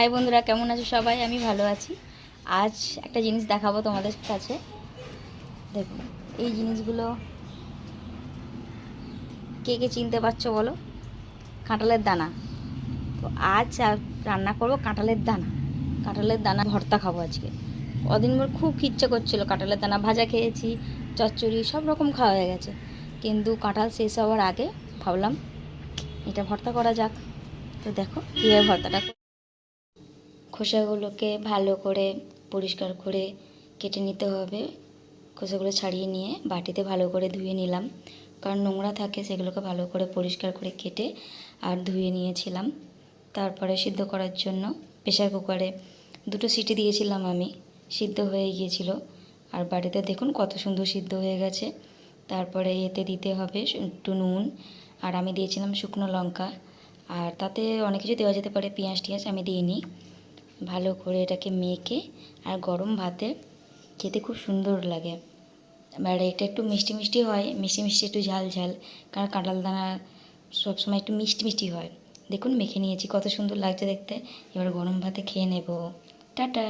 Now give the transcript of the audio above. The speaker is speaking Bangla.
হাই বন্ধুরা, কেমন আছো সবাই? আমি ভালো আছি। আজ একটা জিনিস দেখাবো তোমাদের কাছে। দেখুন, এই জিনিসগুলো কে কে চিনতে পারছ বলো? কাঁঠালের দানা। তো আজ রান্না করব কাঁঠালের দানা। কাঁঠালের দানা ভর্তা খাব আজকে। কদিন পর খুব ইচ্ছে করছিল কাঁঠালের দানা। ভাজা খেয়েছি, চচ্চড়ি, সব রকম খাওয়া হয়ে গেছে। কিন্তু কাঁঠাল শেষ হওয়ার আগে ভাবলাম, এটা ভর্তা করা যাক। তো দেখো, কীভাবে ভর্তাটা। খোসাগুলোকে ভালো করে পরিষ্কার করে কেটে নিতে হবে। খোসাগুলো ছাড়িয়ে নিয়ে বাটিতে ভালো করে ধুয়ে নিলাম। কারণ নোংরা থাকে, সেগুলোকে ভালো করে পরিষ্কার করে কেটে আর ধুয়ে নিয়েছিলাম। তারপরে সিদ্ধ করার জন্য প্রেশার কুকারে দুটো সিটি দিয়েছিলাম আমি, সিদ্ধ হয়ে গিয়েছিল। আর বাড়িতে দেখুন কত সুন্দর সিদ্ধ হয়ে গেছে। তারপরে এতে দিতে হবে একটু নুন, আর আমি দিয়েছিলাম শুকনো লঙ্কা। আর তাতে অনেক কিছু দেওয়া যেতে পারে, পেঁয়াজ টিয়াজ আমি দিইনি। ভালো করে এটাকে মেখে আর গরম ভাতে খেতে খুব সুন্দর লাগে। আর এটা একটু মিষ্টি মিষ্টি হয়, মিষ্টি মিষ্টি একটু ঝাল ঝাল, কারণ কাঁঠাল দানা সবসময় একটু মিষ্টি মিষ্টি হয়। দেখুন, মেখে নিয়েছি, কত সুন্দর লাগছে দেখতে। এবার গরম ভাতে খেয়ে নেব। টাটা!